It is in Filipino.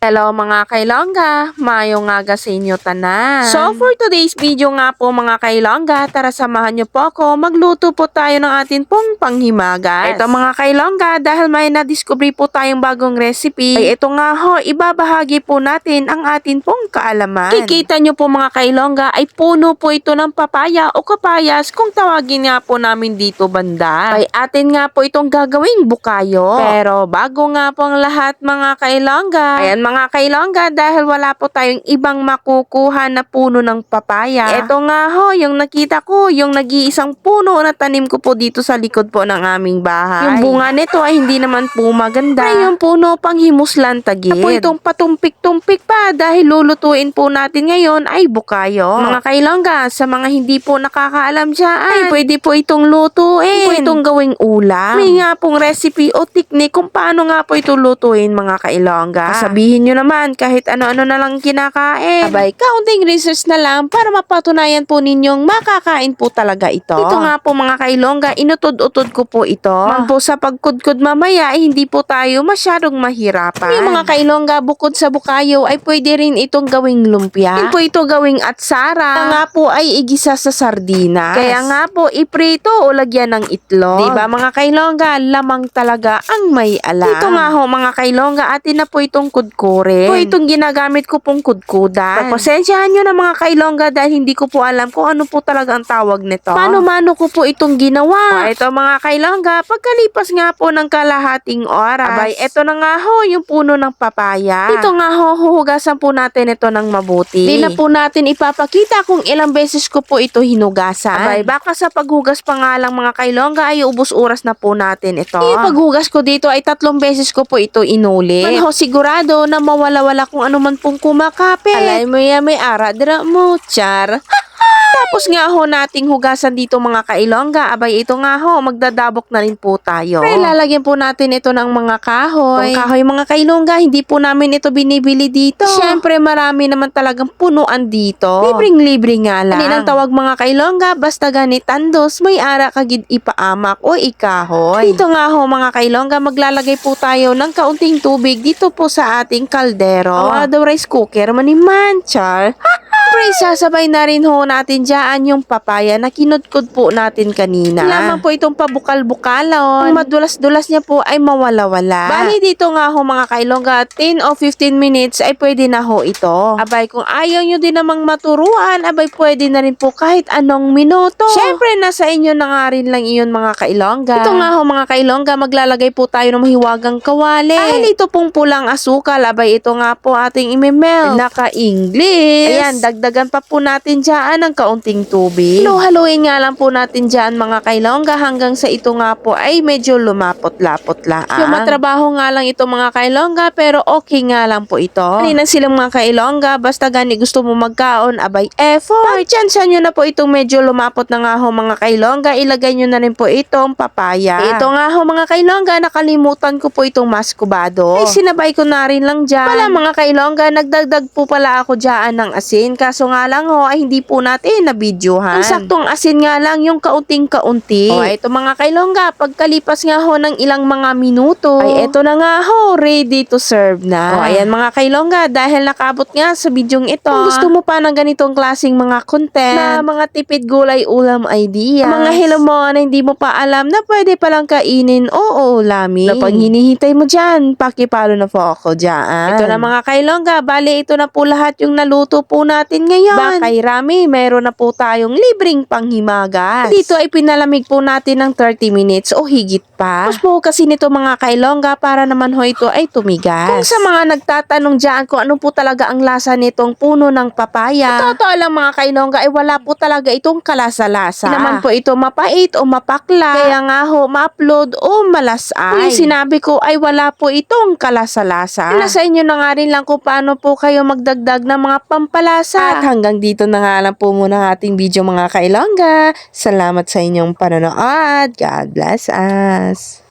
Hello mga kailongga, mayong aga sa inyo tanan. So for today's video nga po mga kailongga, tara samahan niyo po ako, magluto po tayo ng atin pong panghimagas. Ito mga kailongga, dahil may na-discover po tayong bagong recipe, ay ito nga ho, ibabahagi po natin ang atin pong kaalaman. Kikita niyo po mga kailongga, ay puno po ito ng papaya o kapayas kung tawagin nga po namin dito banda. Ay atin nga po itong gagawing bukayo. Pero bago nga po ang lahat mga kailongga, ayan mga kailongga, dahil wala po tayong ibang makukuha na puno ng papaya. Ito nga ho, yung nakita ko, yung nag-iisang puno na tanim ko po dito sa likod po ng aming bahay. Yung bunga nito ay hindi naman po maganda. Ay yung puno pang himuslan tagid. Po itong patumpik-tumpik pa dahil lulutuin po natin ngayon ay bukayo. Mga kailongga, sa mga hindi po nakakaalam dyan, ay pwede po itong lutuin. Pwede po itong gawing ulam. May nga pong recipe o technique kung paano nga po ito lutuin mga kailongga. Sabihin nyo naman kahit ano-ano na lang kinakain. Abay, counting research na lang para mapatunayan po ninyong makakain po talaga ito. Ito nga po mga kailongga, inutod-utod ko po ito. Man po sa pagkudkod mamaya ay hindi po tayo masyadong mahirapan. Yung mga kailongga bukod sa bukayo ay pwede rin itong gawing lumpia. Pwede po ito gawing atsara. Kaya nga po ay igisa sa sardinas. Kaya nga po iprito o lagyan ng itlog. Diba mga kailongga, lamang talaga ang may alam. Ito nga ho mga kailongga, atin na po itong kudkure. Po itong ginagamit ko pong kudkudan. Pagpasensyahan nyo na mga kailongga dahil hindi ko po alam kung ano po talaga ang tawag nito. Mano-mano ko po itong ginawa. O, ito mga kailongga, pagkalipas nga po ng kalahating oras. Abay, ito na nga ho yung puno ng papaya. Ito nga ho, huhugasan po natin ito ng mabuti. Di na po natin ipapakita kung ilang beses ko po ito hinugasan. Abay, baka sa paghugas pa nga lang mga kailongga ay ubos oras na po natin ito. Yung paghugas ko dito ay tatlong beses ko po ito inuli. Man ho, sigurado na mawala-wala kung ano man pong kumakapit. Alay mo ya may ara, dira mo, char. Tapos nga ho nating hugasan dito mga kailongga. Abay ito nga ho, magdadabok na rin po tayo. Pero lalagyan po natin ito ng mga kahoy. Itong kahoy mga kailongga, hindi po namin ito binibili dito. Siyempre marami naman talagang punuan dito. Libreng-libre nga lang. Kaninang tawag mga kailongga, basta ganit tandos, may ara kagid ipaamak o ikahoy. Dito nga ho mga kailongga, maglalagay po tayo ng kaunting tubig dito po sa ating kaldero. O the rice cooker, maniman, char. Pre, sasabay na rin ho natin dyan yung papaya na kinudkod po natin kanina. Lamang po itong pabukal-bukalon. Ang madulas-dulas niya po ay mawala-wala. Bali dito nga ho mga kailongga, 10 o 15 minutes ay pwede na ho ito. Abay, kung ayaw nyo din namang maturuan, abay pwede na rin po kahit anong minuto. Siyempre, nasa inyo na nga rin lang iyon mga kailongga. Ito nga ho mga kailongga, maglalagay po tayo ng mahiwagang kawali. Dahil ito pong pulang asukal, abay ito nga po ating imimelt. Naka-English. Ayan, dagdagan pa po natin dyan ng kaunting tubig. Halo-haluin nga lang po natin dyan mga kailongga hanggang sa ito nga po ay medyo lumapot-lapot lang. Yung matrabaho nga lang ito mga kailongga pero okay nga lang po ito. Kanina silang mga kailongga basta gani gusto mo magkaon abay effort. Pagtsansya nyo na po itong medyo lumapot na nga ho mga kailongga ilagay nyo na rin po itong papaya. Ito nga ho mga kailongga nakalimutan ko po itong maskubado. Ay sinabay ko na rin lang dyan. Pala mga kailongga nagdagdag po pala ako dyan ng asin kaso nga lang ho ay hindi po natin na videohan. Ang saktong asin nga lang yung kaunting-kaunti. O ito mga kailongga pagkalipas nga ho ng ilang mga minuto ay ito na nga ho ready to serve na. O ayan mga kailongga dahil nakabot nga sa bidyong ito. Kung gusto mo pa ng ganitong klaseng mga content na mga tipid gulay ulam idea. Mga hello mo na hindi mo pa alam na pwede palang kainin o ulamin. Na pag hinihintay mo dyan, pakipalo na po ako dyan. Ito na mga kailongga, bali ito na po lahat yung naluto po natin ngayon. Bakay Rami, meron na po tayong libreng panghimagas. Dito ay pinalamig po natin ng 30 minutes o higit pa. Tapos po kasi nito mga kailongga para naman ho ito ay tumigas. Kung sa mga nagtatanong dyan kung ano po talaga ang lasa nitong puno ng papaya. Totoo lang mga kailongga ay wala po talaga itong kalasa-lasa. Naman po ito mapait o mapakla. Kaya nga ho, ma-upload o malasay. Kung sinabi ko ay wala po itong kalasa-lasa. Nasa inyo na nga rin lang kung paano po kayo magdagdag ng mga pampalasa. At hanggang dito na nga lang po muna ang ating video mga kailongga. Salamat sa inyong panonood. God bless us. Yes.